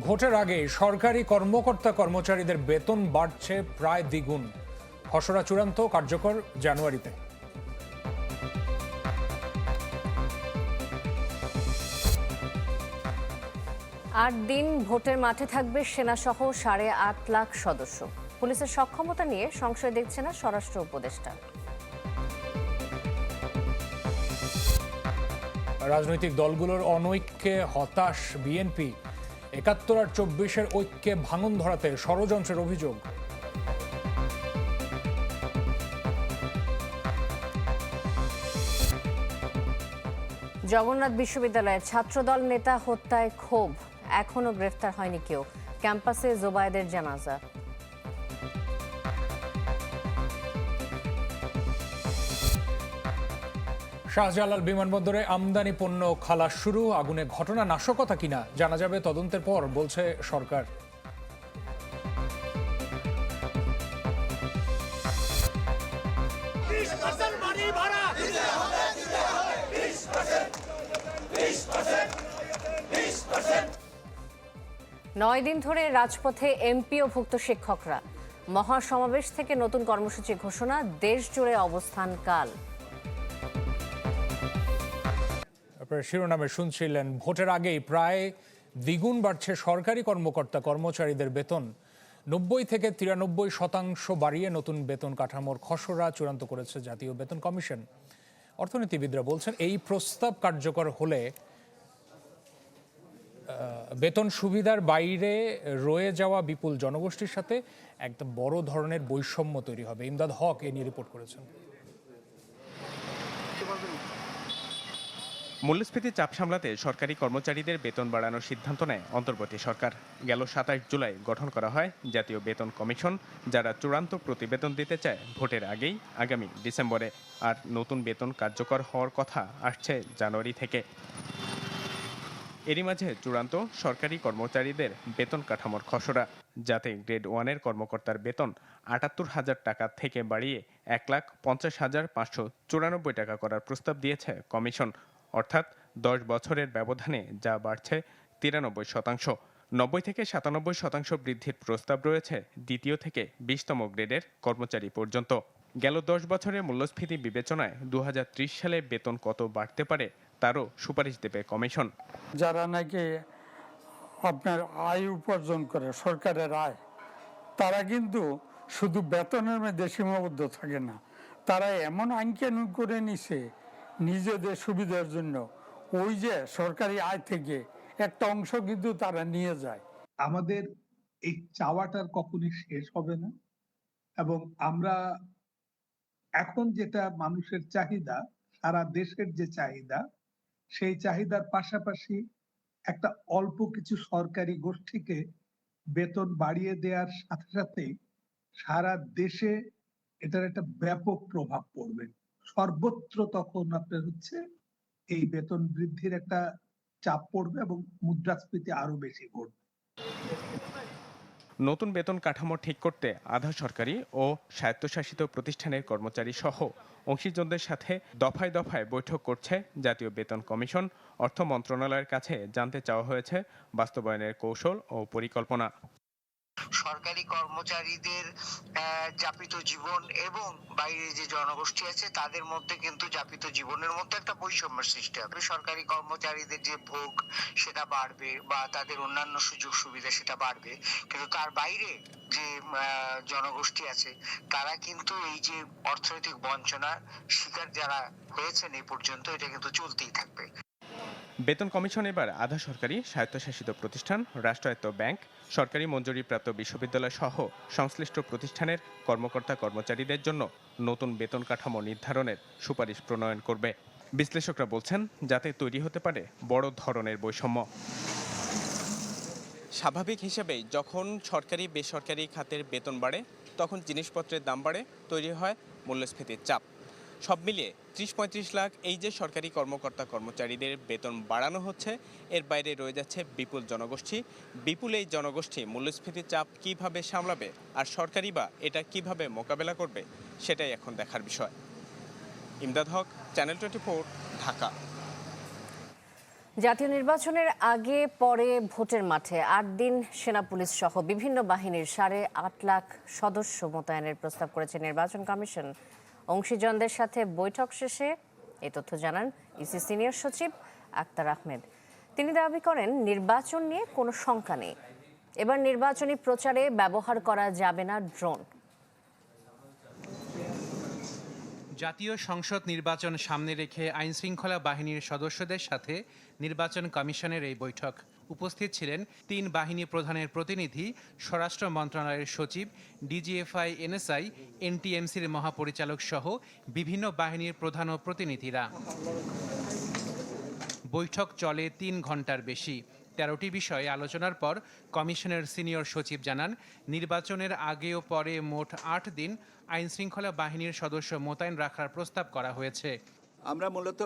ভোটের আগে সরকারি কর্মকর্তা কর্মচারীদের বেতন বাড়ছে প্রায় দ্বিগুণ। খসড়া চূড়ান্ত কার্যকর জানুয়ারিতে। আট দিন ভোটের মাঠে থাকবে সেনাসহ সাড়ে আট লাখ সদস্য। পুলিশের সক্ষমতা নিয়ে সংশয় দেখছে না স্বরাষ্ট্র উপদেষ্টা। রাজনৈতিক দলগুলোর অনৈক্যে হতাশ বিএনপি। একাত্তর আর চব্বিশের ঐক্যে ভাঙন ধরাতে ষড়যন্ত্রের অভিযোগ। জগন্নাথ বিশ্ববিদ্যালয়ের ছাত্রদল নেতা হত্যায় ক্ষোভ। এখনও গ্রেফতার হয়নি কেউ। ক্যাম্পাসে জোবায়েদের জানাজা। শাহজালাল বিমানবন্দরে আমদানি পণ্য খালাস শুরু। আগুনে ঘটনা নাশকতা কিনা জানা যাবে তদন্তের পর বলছে সরকার। নয় দিন ধরে রাজপথে এমপি ও ভুক্ত শিক্ষকরা। মহাসমাবেশ থেকে নতুন কর্মসূচি ঘোষণা দেশ জুড়ে অবস্থান কাল শিরোনামে শুনছিলেন, ভোটের আগেই প্রায় দ্বিগুণ বাড়ছে সরকারি কর্মকর্তা কর্মচারীদের বেতন। নব্বই থেকে তিরানব্বই শতাংশ বাড়িয়ে নতুন বেতন কাঠামোর খসড়া চূড়ান্ত করেছে জাতীয় বেতন কমিশন। অর্থনীতিবিদরা বলছেন, এই প্রস্তাব কার্যকর হলে বেতন সুবিধার বাইরে রয়ে যাওয়া বিপুল জনগোষ্ঠীর সাথে একটা বড় ধরনের বৈষম্য তৈরি হবে। ইমদাদ হক এ নিয়ে রিপোর্ট করেছেন। মূল্যস্ফীতির চাপ সামলাতে সরকারি কর্মচারীদের বেতন বাড়ানোর সিদ্ধান্ত নেয় অন্তর্বর্তী সরকার। গেল সাতাশ জুলাই গঠন করা হয় জাতীয় বেতন কমিশন, যারা চূড়ান্ত প্রতিবেদন দিতে চায় ভোটের আগেই আগামী ডিসেম্বরে। আর নতুন বেতন কার্যকর হওয়ার কথা আসছে জানুয়ারি থেকে। এরই মাঝে চূড়ান্ত সরকারি কর্মচারীদের বেতন কাঠামোর খসড়া, যাতে গ্রেড ওয়ানের কর্মকর্তার বেতন আটাত্তর হাজার টাকা থেকে বাড়িয়ে এক লাখ পঞ্চাশ হাজার পাঁচশো চুরানব্বই টাকা করার প্রস্তাব দিয়েছে কমিশন। অর্থাৎ দশ বছরের ব্যবধানে যা বাড়ছে তিরানব্বই শতাংশ। নব্বই থেকে সাতানব্বই শতাংশ বৃদ্ধির প্রস্তাব রয়েছে দ্বিতীয় থেকে বিশতম গ্রেডের কর্মচারী পর্যন্ত। গেল দশ বছরে মূল্যস্ফীতি বিবেচনায় দু হাজার ত্রিশ সালে বেতন কত বাড়তে পারে তারও সুপারিশ দেবে কমিশন। যারা নাকি আপনার আয় উপার্জন করে, সরকারের আয়, তারা কিন্তু শুধু বেতনের মধ্যে সীমাবদ্ধ থাকে না। তারা এমন আইন করে নিছে নিজেদের সুবিধার জন্য। ওই যে সরকারি আয় থেকে একটা অংশ কিন্তু তারা নিয়ে যায়। আমাদের এই চাওয়াটার কখনই শেষ হবে না। এবং আমরা এখন যেটা মানুষের চাহিদা, সারা দেশের যে চাহিদা, সেই চাহিদার পাশাপাশি একটা অল্প কিছু সরকারি গোষ্ঠীকে বেতন বাড়িয়ে দেওয়ার সাথে সাথেই সারা দেশে এটার একটা ব্যাপক প্রভাব পড়বে। সর্বত্র তখন আপনার হচ্ছে এই বেতন বৃদ্ধির একটা চাপ পড়বে এবং মুদ্রাস্ফীতি আরও বেশি পড়বে। নতুন বেতন কাঠামো ঠিক করতে আধা সরকারি ও স্বায়ত্তশাসিত প্রতিষ্ঠানের কর্মচারী সহ অংশীজনদের সাথে দফায় দফায় বৈঠক করছে জাতীয় বেতন কমিশন। অর্থ মন্ত্রণালয়ের কাছে জানতে চাওয়া হয়েছে বাস্তবায়নের কৌশল ও পরিকল্পনা। সরকারি কর্মচারীদের যাপিত জীবন এবং বাইরে যে জনগোষ্ঠী আছে, তাদের মধ্যে কিন্তু যাপিত জীবনের মধ্যে একটা বৈষম্যের সৃষ্টি হবে। সরকারি কর্মচারীদের যে ভোগ, সেটা বাড়বে বা তাদের অন্যান্য সুযোগ সুবিধা সেটা বাড়বে। কিন্তু তার বাইরে যে জনগোষ্ঠী আছে, তারা কিন্তু এই যে অর্থনৈতিক বঞ্চনার শিকার যারা হয়েছেন এই পর্যন্ত, এটা কিন্তু চলতেই থাকবে। বেতন কমিশন এবার আধা সরকারি স্বায়ত্তশাসিত প্রতিষ্ঠান, রাষ্ট্রায়ত্ত ব্যাংক, সরকারি মঞ্জুরিপ্রাপ্ত বিশ্ববিদ্যালয় সহ সংশ্লিষ্ট প্রতিষ্ঠানের কর্মকর্তা কর্মচারীদের জন্য নতুন বেতন কাঠামো নির্ধারণের সুপারিশ প্রণয়ন করবে। বিশ্লেষকরা বলছেন, যাতে তৈরি হতে পারে বড় ধরনের বৈষম্য। স্বাভাবিক হিসেবেই যখন সরকারি বেসরকারি খাতের বেতন বাড়ে, তখন জিনিসপত্রের দাম বাড়ে, তৈরি হয় মূল্যস্ফীতির চাপ। সব মিলিয়ে ত্রিশ পঁয়ত্রিশ লাখ এই যে সরকারি কর্মকর্তা কর্মচারীদের বেতন বাড়ানো হচ্ছে, এর বাইরে রয়ে যাচ্ছে বিপুল জনগোষ্ঠী। বিপুল এই জনগোষ্ঠী মূল্যস্ফীতির চাপ কীভাবে সামলাবে আর সরকারি বা এটা কীভাবে মোকাবেলা করবে, সেটাই এখন দেখার বিষয়। Imdad Haque, channel twenty Dhaka. জাতীয় নির্বাচনের আগে, পরে, ভোটের মাঠে আট দিন সেনা পুলিশ সহ বিভিন্ন বাহিনীর সাড়ে আট লাখ সদস্য মোতায়েনের প্রস্তাব করেছে নির্বাচন কমিশন। অংশীজনদের সাথে বৈঠক শেষে এ তথ্য জানান ইসি সিনিয়র সচিব আক্তার আহমেদ। তিনি দাবি করেন, নির্বাচন নিয়ে কোনো শঙ্কা নেই। এবার নির্বাচনী প্রচারে ব্যবহার করা যাবে না ড্রোন। জাতীয় সংসদ নির্বাচন সামনে রেখে আইনশৃঙ্খলা বাহিনীর সদস্যদের সাথে নির্বাচন কমিশনের এই বৈঠক। উপস্থিত ছিলেন তিন বাহিনী প্রধানের প্রতিনিধি, স্বরাষ্ট্র মন্ত্রণালয়ের সচিব, ডিজিএফআই, এনএসআই, এনটিএমসির মহাপরিচালক সহ বিভিন্ন বাহিনীর প্রধান ও প্রতিনিধিরা। বৈঠক চলে তিন ঘণ্টার বেশি। তেরোটি বিষয়ে আলোচনার পর কমিশনের সিনিয়র সচিব জানান, নির্বাচনের আগে ও পরে মোট আট দিন আইনশৃঙ্খলা বাহিনীর সদস্য মোতায়েন রাখার প্রস্তাব করা হয়েছে। আমরা মূলত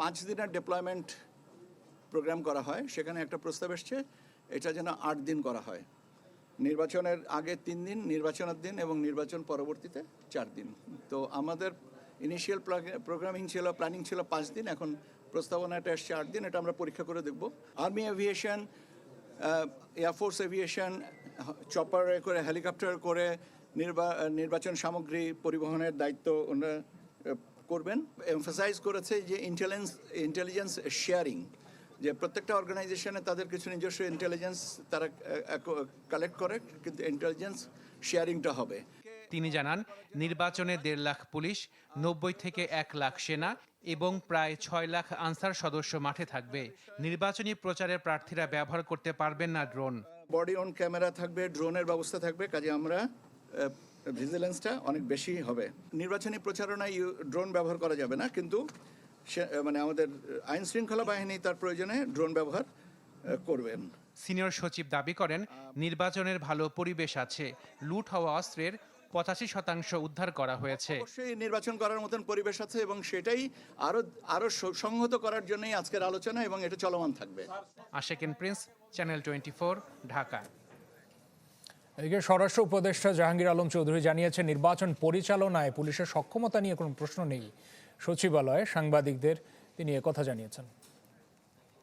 পাঁচ দিনের ডেপ্লয়মেন্ট প্রোগ্রাম করা হয়, সেখানে একটা প্রস্তাব এসছে, এটা যেন আট দিন করা হয়। নির্বাচনের আগে তিন দিন, নির্বাচনের দিন এবং নির্বাচন পরবর্তীতে চার দিন। তো আমাদের ইনিশিয়াল প্রোগ্রামিং ছিল প্ল্যানিং ছিল পাঁচ দিন, এখন প্রস্তাবনাটা এসছে আট দিন, এটা আমরা পরীক্ষা করে দেখব। Army aviation air force aviation চপারে করে হেলিকপ্টার করে নির্বা- নির্বাচন সামগ্রী পরিবহনের দায়িত্ব ওনারা করবেন। এমফাসাইজ করেছে যে ইন্টেলিজেন্স ইন্টেলিজেন্স শেয়ারিং যে প্রত্যেকটা অর্গানাইজেশনে তাদের কিছু নিজস্ব ইন্টেলিজেন্স তারা কালেক্ট করে কিন্তু ইন্টেলিজেন্স শেয়ারিংটা হবে। তিনি জানান নির্বাচনে দেড় লাখ পুলিশ নব্বই থেকে এক লাখ সেনা এবং প্রায় ছয় লাখ আনসার সদস্য মাঠে থাকবে। নির্বাচনী প্রচারে প্রার্থীরা ব্যবহার করতে পারবেন না ড্রোন। বডি অন ক্যামেরা থাকবে ড্রোনের ব্যবস্থা থাকবে কাজে আমরা ভিজিলেন্সটা অনেক বেশি হবে। নির্বাচনী প্রচারণায় ড্রোন ব্যবহার করা যাবে না কিন্তু মানে আমাদের আইন শৃঙ্খলা বাহিনী তার প্রয়োজনে ড্রোন ব্যবহার করবেন। সিনিয়র সচিব দাবি করেন নির্বাচনের ভালো পরিবেশ আছে লুট হওয়া অস্ত্রের পঁচাশি শতাংশ উদ্ধার করা হয়েছে। অবশ্যই নির্বাচন করার মতন পরিবেশ আছে এবং সেটাই আরও আরও সংহত করার জন্যই আজকের আলোচনা এবং এটা চলমান থাকবে। Ashekin Prince channel twenty Dhaka. এদিকে স্বরাষ্ট্র উপদেষ্টা জাহাঙ্গীর আলম চৌধুরী জানিয়েছেন নির্বাচন পরিচালনায় পুলিশের সক্ষমতা নিয়ে কোনো প্রশ্ন নেই। সচিবালয়ে সাংবাদিকদের তিনি একথা জানিয়েছেন।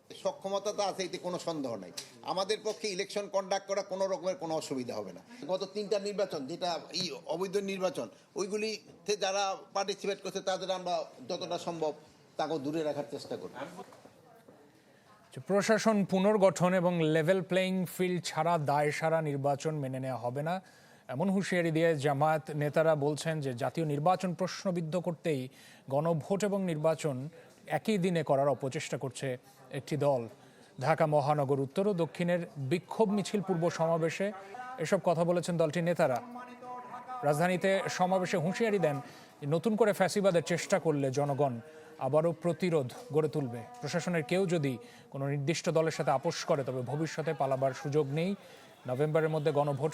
সক্ষমতা তো আছে এতে কোনো সন্দেহ নাই। আমাদের পক্ষে ইলেকশন কন্ডাক্ট করা কোনো রকমের কোনো অসুবিধা হবে না। গত তিনটা নির্বাচন যেটা এই অবৈধ নির্বাচন ওইগুলিতে যারা পার্টিসিপেট করছে তাদের আমরা যতটা সম্ভব তাকে দূরে রাখার চেষ্টা করি। প্রশাসন পুনর্গঠন এবং লেভেল প্লেইং ফিল্ড ছাড়া দায় সারা নির্বাচন মেনে নেওয়া হবে না এমন হুঁশিয়ারি দিয়ে জামায়াত নেতারা বলছেন যে জাতীয় নির্বাচন প্রশ্নবিদ্ধ করতেই গণভোট এবং নির্বাচন একই দিনে করার অপচেষ্টা করছে একটি দল। ঢাকা মহানগর উত্তর ও দক্ষিণের বিক্ষোভ মিছিল পূর্ব সমাবেশে এসব কথা বলেছেন দলটির নেতারা। রাজধানীতে সমাবেশে হুঁশিয়ারি দেন, নতুন করে ফ্যাসিবাদের চেষ্টা করলে জনগণ আবারও প্রতিরোধ গড়ে তুলবে। প্রশাসনের কেউ যদি কোনো নির্দিষ্ট দলের সাথে আপোষ করে, তবে ভবিষ্যতে পালাবার সুযোগ নেই। নভেম্বরের মধ্যে গণভোট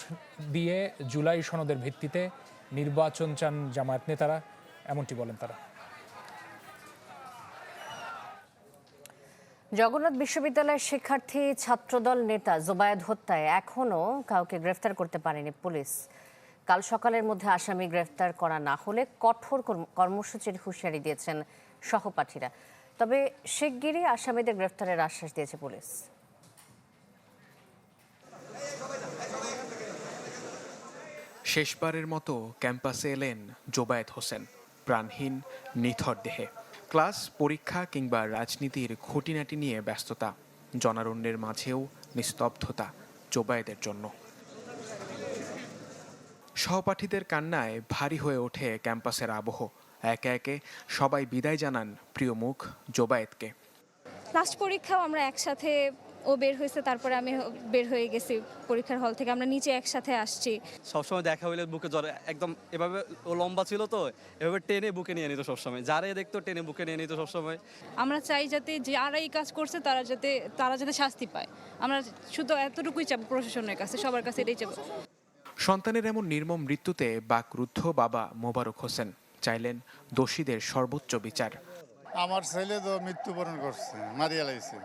দিয়ে জুলাই সনদের ভিত্তিতে নির্বাচন চান জামায়াত নেতারা। এমনটি বলেন তারা। জগন্নাথ বিশ্ববিদ্যালয়ের শিক্ষার্থী, ছাত্রদল নেতা জোবায়েদ হত্যায় এখনও কাউকে গ্রেফতার করতে পারেনি পুলিশ। কাল সকালের মধ্যে আসামি গ্রেফতার করা না হলে কঠোর কর্ম- কর্মসূচির হুঁশিয়ারি দিয়েছেন সহপাঠীরা। তবে শিগগিরই আসামিদের গ্রেফতারের আশ্বাস দিয়েছে পুলিশ। শেষবারের মতো ক্যাম্পাসে এলেন জোবায়েত হোসেন, প্রাণহীন, নিথর দেহে। ক্লাস, পরীক্ষা কিংবা রাজনীতির খুঁটিনাটি নিয়ে ব্যস্ততা, জনারণ্যের মাঝেও নিস্তব্ধতা জোবায়েদের জন্য। সহপাঠীদের কান্নায় ভারী হয়ে ওঠে ক্যাম্পাসের আবহ। একে একে সবাই বিদায় জানান প্রিয় মুখ জোবায়েতকে লাস্ট পরীক্ষাও আমরা একসাথে ও বের হয়েছে তারপরে আমি বের হয়ে গেছি পরীক্ষার হল থেকে। আমরা নিচে একসাথে আসছি। সবসময় দেখা হইলে বুকে জ্বর একদম এভাবে ও লম্বা ছিল তো এভাবে টেনে বুকে নিয়ে নিত সবসময়। যারাই দেখতো টেনে বুকে নিয়ে নিত সবসময়। আমরা চাই যাতে যারা এই কাজ করছে তারা যাতে তারা যাতে শাস্তি পায়। আমরা শুধু এতটুকুই চাবো প্রশাসনের কাছে সবার কাছে এটাই চাবো। সন্তানের এমন নির্মম মৃত্যুতে বাকরুদ্ধ বাবা মোবারক হোসেন চাইলেন দোষীদের সর্বোচ্চ বিচার। আমার ছেলে তো মৃত্যুবরণ করছে মারিয়া লাইছে।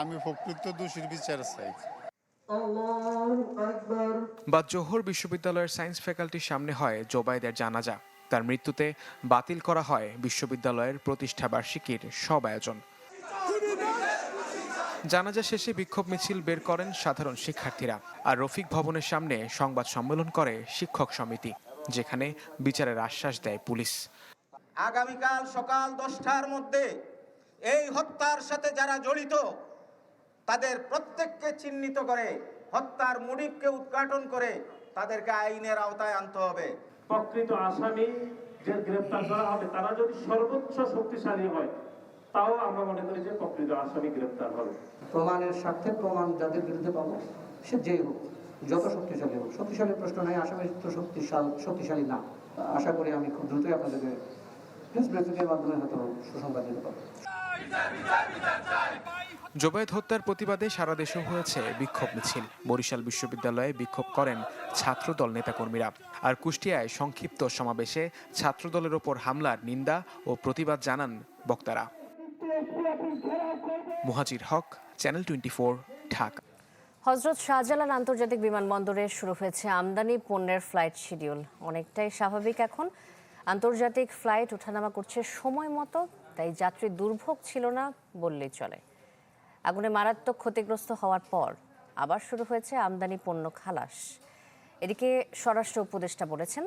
আমি প্রকৃত দোষীর বিচার চাই। বা জোহর বিশ্ববিদ্যালয়ের সায়েন্স ফ্যাকাল্টির সামনে হয় জোবাইদের জানাজা। তার মৃত্যুতে বাতিল করা হয় বিশ্ববিদ্যালয়ের প্রতিষ্ঠা বার্ষিকীর সব আয়োজন। জানাজা শেষে বিক্ষোভ মিছিল বের করেন সাধারণ শিক্ষার্থীরা আর রফিক ভবনের সামনে সংবাদ সম্মেলন করে শিক্ষক সমিতি যেখানে বিচারের আশ্বাস দেয় পুলিশ। আগামীকাল সকাল দশটার মধ্যে এই হত্যার সাথে যারা জড়িত তাদের প্রত্যেককে চিহ্নিত করে হত্যার মুডিবকে উদ্ঘাটন করে তাদেরকে আইনের আওতায় আনতে হবে। প্রকৃত আসামি যে গ্রেপ্তার করা হবে তারা যদি সর্বোচ্চ শক্তিশালী হয় তাও আমরা মনে করি যে প্রকৃত আসামি গ্রেপ্তার হবে। প্রমাণের স্বার্থে প্রমাণ যাদের বিরুদ্ধে পাবো সে যেই হোক যত শক্তিশালী হোক। শক্তিশালী প্রশ্ন নাই আসামি তো শক্তিশাল শক্তিশালী না। আশা করি আমি খুব দ্রুতই আপনাদেরকে প্রেস ব্রিফিংয়ের মাধ্যমে হয়তো সুসংবাদ দিতে পারব। জোবায়েদ হত্যার প্রতিবাদে সারা দেশে হয়েছে বিক্ষোভ মিছিল। বরিশাল বিশ্ববিদ্যালয়ে বিক্ষোভ করেন ছাত্রদল নেতাকর্মীরা। আর কুষ্টিয়ায় সংক্ষিপ্ত সমাবেশে ছাত্রদলের ওপর হামলার নিন্দা ও প্রতিবাদ জানান বক্তারা। Muhajir Haque, channel twenty four, Dhaka. হজরত শাহজালাল আন্তর্জাতিক বিমানবন্দরে শুরু হয়েছে আমদানি পণ্যের ফ্লাইট শিডিউল। অনেকটাই স্বাভাবিক এখন। আন্তর্জাতিক ফ্লাইট ওঠানামা করছে সময় মতো, তাই যাত্রী দুর্ভোগ ছিল না বললেই চলে। আগুনে মারাত্মক ক্ষতিগ্রস্ত হওয়ার পর আবার শুরু হয়েছে আমদানি পণ্য খালাস। এদিকে স্বরাষ্ট্র উপদেষ্টা বলেছেন,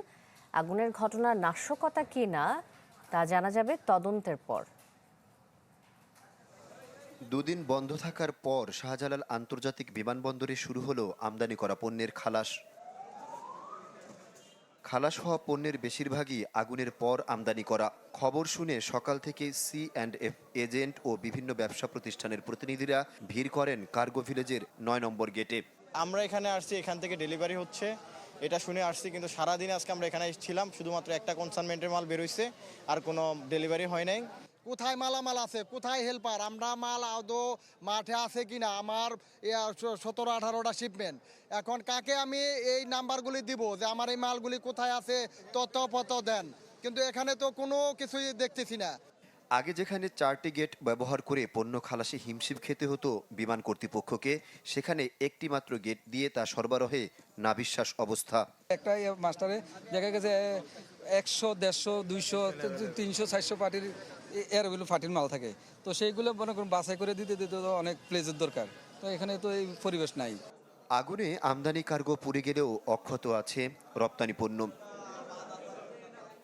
আগুনের ঘটনা নাশকতা কি না, তা জানা যাবে তদন্তের পর। দুদিন বন্ধ থাকার পর শাহজালাল আন্তর্জাতিক বিমানবন্দরে শুরু হলো আমদানি করা পণ্যের খালাস। খালাস হওয়া পণ্যের বেশিরভাগই আগুনের পর আমদানি করা। খবর শুনে সকাল থেকে সি অ্যান্ড এফ এজেন্ট ও বিভিন্ন ব্যবসা প্রতিষ্ঠানের প্রতিনিধিরা ভিড় করেন কার্গো ভিলেজের নয় নম্বর গেটে। আমরা এখানে আসছি, এখান থেকে ডেলিভারি হচ্ছে। এটা শুনে আসছি, কিন্তু সারাদিন আজকে আমরা এখানে ছিলাম শুধুমাত্র একটা কনসাইনমেন্টের মাল বেরোইছে, আর কোনো ডেলিভারি হয় নাই। কোথায় মালামাল আছে? কোথায় হেল্পার আমরা মাল আদৌ মাঠে আছে কিনা? আমার সতেরো আঠারোটা শিপমেন্ট এখন কাকে আমি এই নাম্বারগুলি দিব যে আমার এই মালগুলি কোথায় আছে তত পত দেন? কিন্তু এখানে তো কোনো কিছুই দেখতেছি না। আগে যেখানে চারটি গেট ব্যবহার করে পণ্য খালাসে হিমশিম খেতে হতো বিমান কর্তৃপক্ষকে সেখানে একটি মাত্র গেট দিয়ে তা সরবরাহে নাবিশ্বাস অবস্থা। একটা মাস্টারে দেখা গেছে একশো দেড়শো দুইশো তিনশো চারশো পার্টির এরগুলো ফাটির মাল থাকে। তো সেইগুলো মনে করুন বাছাই করে দিতে দিতে তো অনেক প্লেজের দরকার। তো এখানে তো এই পরিবেশ নাই। আগুনে আমদানি কার্গো পুড়ে গেলেও অক্ষত আছে রপ্তানি পণ্য।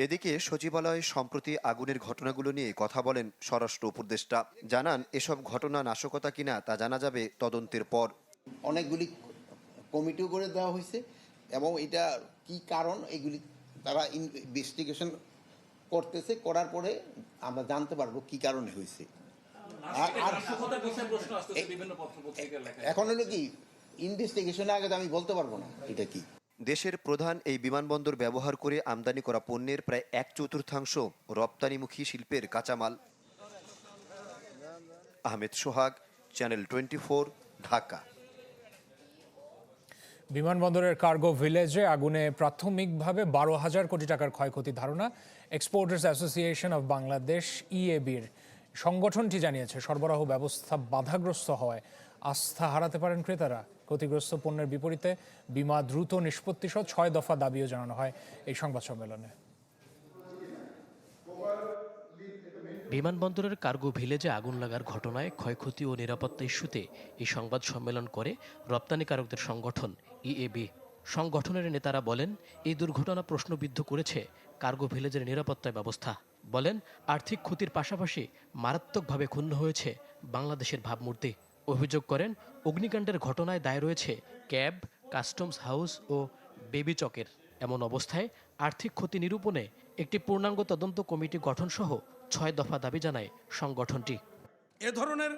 এদিকে সচিবালয়ে সম্প্রতি আগুনের ঘটনাগুলো নিয়ে কথা বলেন স্বরাষ্ট্র উপদেষ্টা। জানান এসব ঘটনা নাশকতা কিনা তা জানা যাবে তদন্তের পর। অনেকগুলি কমিটিও করে দেওয়া হয়েছে এবং এটা কি কারণ এগুলি তারা ইনভেস্টিগেশন করতেছে করার পরে আমরা জানতে পারব কি কারণে হয়েছে। আর- এখন হলো কি ইনভেস্টিগেশনের আগে আমি বলতে পারব না এটা কি। দেশের প্রধান এই বিমানবন্দর ব্যবহার করে আমদানি করা পণ্যের প্রায় এক চতুর্থাংশ রপ্তানিমুখী শিল্পের কাঁচামাল। Ahmed Sohag channel twenty Dhaka. বিমানবন্দরের কার্গো ভিলেজে আগুনে প্রাথমিকভাবে বারো হাজার কোটি টাকার ক্ষয়ক্ষতি ধারণা এক্সপোর্টার্স অ্যাসোসিয়েশন অব বাংলাদেশ ইএবির সংগঠনটি জানিয়েছে, সরবরাহ ব্যবস্থা বাধাগ্রস্ত হওয়ায় আস্থা হারাতে পারেন ক্রেতারা। ক্ষতিগ্রস্ত পণ্যের বিপরীতে বিমা দ্রুত নিষ্পত্তি সহ ছয় দফা দাবিও জানানো হয় এই সংবাদ সম্মেলনে। বিমানবন্দরের কার্গো ভিলেজে আগুন লাগার ঘটনায় ক্ষয়ক্ষতি ও নিরাপত্তা ইস্যুতে এই সংবাদ সম্মেলন করে রপ্তানিকারকদের সংগঠন ইএবি সংগঠনের নেতারা বলেন, এই দুর্ঘটনা প্রশ্নবিদ্ধ করেছে কার্গো ভিলেজের নিরাপত্তা ব্যবস্থা। বলেন, আর্থিক ক্ষতির পাশাপাশি মারাত্মকভাবে ক্ষুণ্ণ হয়েছে বাংলাদেশের ভাবমূর্তি। অভিযোগ করেন, অগ্নিকাণ্ডের ঘটনায় দায় রয়েছে ক্যাব, কাস্টমস হাউস ও বেবি চকের। এমন অবস্থায় আর্থিক ক্ষতি নিরূপণে একটি পূর্ণাঙ্গ তদন্ত কমিটি গঠনসহ ছয় দফা দাবি জানায় সংগঠনটি। এ ধরনের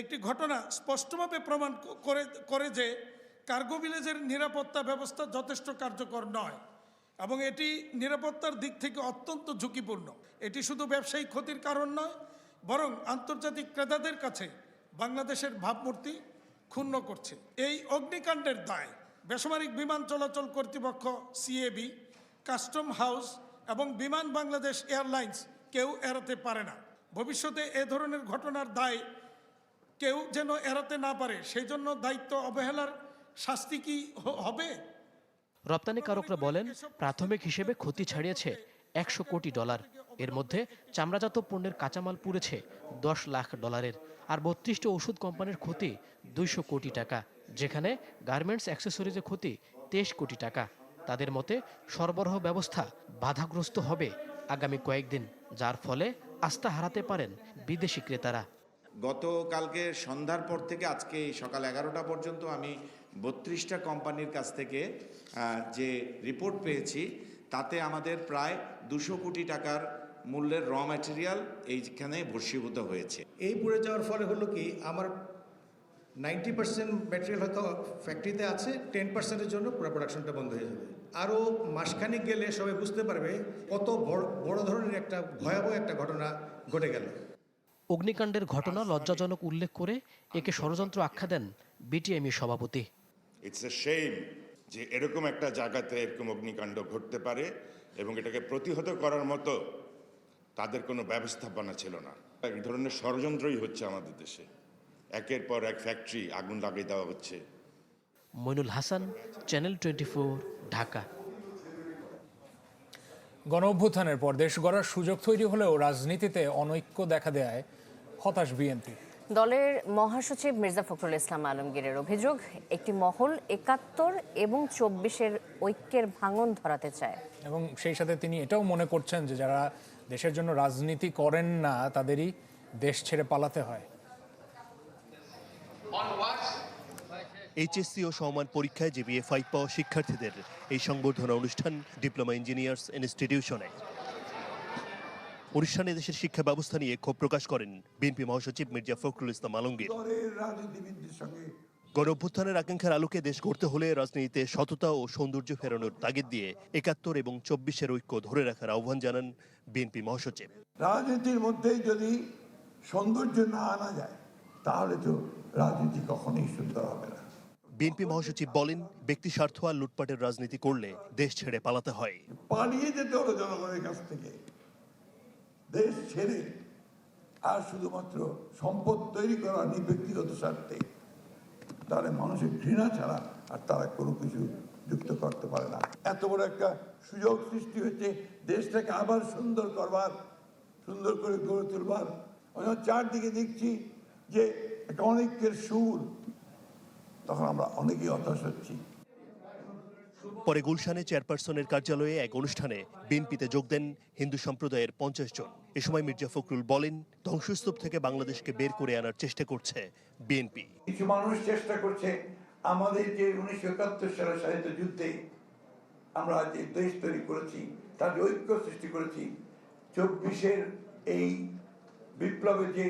একটি ঘটনা স্পষ্টভাবে প্রমাণ করে করে যে কার্গো ভিলেজের নিরাপত্তা ব্যবস্থা যথেষ্ট কার্যকর নয় এবং এটি নিরাপত্তার দিক থেকে অত্যন্ত ঝুঁকিপূর্ণ। এটি শুধু ব্যবসায়িক ক্ষতির কারণ নয়, বরং আন্তর্জাতিক ক্রেতাদের কাছে বাংলাদেশের ভাবমূর্তি ক্ষুণ্ণ করছে। এই অগ্নিকাণ্ডের দায় বেসামরিক বিমান চলাচল কর্তৃপক্ষ সিএবি, কাস্টম হাউস এবং বিমান বাংলাদেশ এয়ারলাইন্স কেউ এড়াতে পারে না। ভবিষ্যতে এ ধরনের ঘটনার দায় কেউ যেন এড়াতে না পারে সেই জন্য দায়িত্ব অবহেলার শাস্তি কি হবে? রপ্তানিকারকরা বলেন প্রাথমিক হিসেবে ক্ষতি ছাড়িয়েছে একশো কোটি ডলার। এর মধ্যে চামড়াজাত পণ্যের কাঁচামাল পুড়েছে দশ লাখ ডলারের আর বত্রিশটি ওষুধ কোম্পানির ক্ষতি দুইশো কোটি টাকা যেখানে গার্মেন্টস অ্যাক্সেসরিজের ক্ষতি তেইশ কোটি টাকা। তাদের মতে সরবরাহ ব্যবস্থা বাধাগ্রস্ত হবে আগামী কয়েকদিন যার ফলে আস্থা হারাতে পারেন বিদেশি ক্রেতারা। গতকালকে সন্ধ্যার পর থেকে আজকে এই সকাল এগারোটা পর্যন্ত আমি বত্রিশটা কোম্পানির কাছ থেকে যে রিপোর্ট পেয়েছি তাতে আমাদের প্রায় দুশো কোটি টাকার মূল্যের র ম্যাটেরিয়াল এইখানে ভস্মীভূত হয়েছে। এই পুড়ে যাওয়ার ফলে হলো কি আমার নাইনটি পার্সেন্ট ম্যাটেরিয়াল হয়তো ফ্যাক্টরিতে আছে টেন পার্সেন্টের জন্য পুরো প্রোডাকশনটা বন্ধ হয়ে যাবে। আরও মাসখানিক গেলে সবাই বুঝতে পারবে কত বড় বড় ধরনের একটা ভয়াবহ একটা ঘটনা ঘটে গেল। অগ্নিকাণ্ডের ঘটনা লজ্জাজনক উল্লেখ করে একে ষড়যন্ত্র আখ্যা দেন বিটিএমই সভাপতি। ইটস এ শেম যে এরকম একটা জায়গাতে এরকম অগ্নিকাণ্ড ঘটতে পারে এবং এটাকে প্রতিহত করার মতো তাদের কোনো ব্যবস্থাপনা ছিল না। এক ধরনের ষড়যন্ত্রই হচ্ছে আমাদের দেশে। একের পর এক ফ্যাক্টরি আগুন লাগিয়ে দেওয়া হচ্ছে। Mainul Hasan channel twenty Dhaka. গণ অভ্যুত্থানের পর দেশ গড়ার সুযোগ তৈরি হলেও রাজনীতিতে অনৈক্য দেখা দেয় হতাশ বিএনপি। দলের মহাসচিব মির্জা ফখরুল ইসলাম আলমগীরের অভিযোগ একটি মহল একাত্তর এবং চব্বিশের ঐক্যের ভাঙন ধরাতে চায়। এবং সেই সাথে তিনি এটাও মনে করছেন যে যারা দেশের জন্য রাজনীতি করেন না তাদেরই দেশ ছেড়ে পালাতে হয়। এইচএসসি ও সমান পরীক্ষায় জিবিএ ফাইভ পাওয়া শিক্ষার্থীদের এই সংবর্ধনা অনুষ্ঠান ডিপ্লোমা ইঞ্জিনিয়ার্স ইনস্টিটিউশনে অনুষ্ঠানে দেশের শিক্ষা ব্যবস্থা নিয়ে ক্ষোভ প্রকাশ করেন বিএনপি মহাসচিব মির্জা ফখরুল ইসলাম আলমগীর। গণ অভ্যুত্থানের আকাঙ্ক্ষার আলোকে দেশ গড়তে হলে রাজনীতিতে সততা ও সৌন্দর্য ফেরানোর তাগিদ দিয়ে একাত্তর এবং চব্বিশের ঐক্য ধরে রাখার আহ্বান জানান বিএনপি মহাসচিব। রাজনীতির মধ্যেই যদি সৌন্দর্য না আনা যায় তাহলে তো রাজনীতি কখনোই সুন্দর হবে না। বিএনপি মহাসচিব বলেন ব্যক্তি স্বার্থ আর লুটপাটের রাজনীতি করলে দেশ ছেড়ে পালাতে হয়। পালিয়ে যেতে হলো জনগণের কাছ থেকে। দেশ ছেড়ে আর শুধুমাত্র সম্পদ তৈরি করা নি ব্যক্তিগত স্বার্থে তাহলে মানুষের ঘৃণা ছাড়া আর তারা কোনো কিছু যুক্ত করতে পারে না। এত বড় একটা সুযোগ সৃষ্টি হচ্ছে দেশটাকে আবার সুন্দর করবার সুন্দর করে গড়ে তুলবার। চারদিকে দেখছি যে একটা অনেকের সুর। তখন আমরা অনেকেই হতাশ হচ্ছি। পরে গুলশানে চেয়ারপারসনের কার্যালয়ে এক অনুষ্ঠানে বিএনপিতে যোগ দেন হিন্দু সম্প্রদায়ের পঞ্চাশ জন। এ সময় মির্জা ফখরুল বলেন ধ্বংসস্তূপ থেকে বাংলাদেশকে বের করে আনার চেষ্টা করছে বিএনপি। কিছু মানুষ চেষ্টা করছে আমাদের যে উনিশশো একাত্তর সালে সাহিত্য যুদ্ধে আমরা যে দেশ তৈরি করেছি তার যে ঐক্য সৃষ্টি করেছি চব্বিশের এই বিপ্লবে যে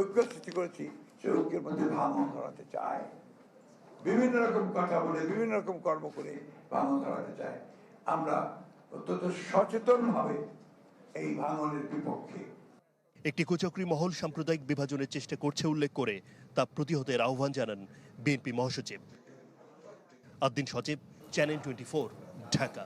ঐক্য সৃষ্টি করেছি ঐক্যের মধ্যে ভাঙন ধরাতে চায়, বিভিন্ন রকম কথা বলে, বিভিন্ন রকম কর্ম করে ভাঙন ধরাতে চায়, আমরা অত্যন্ত সচেতন ভাবে এই ভাঙনের বিপক্ষে একটি কুচক্রী মহল সাম্প্রদায়িক বিভাজনের চেষ্টা করছে উল্লেখ করে তা প্রতিহতের আহ্বান জানান বিএনপি মহাসচিব। আদ্দিন সচিব চ্যানেল টোয়েন্টি ঢাকা।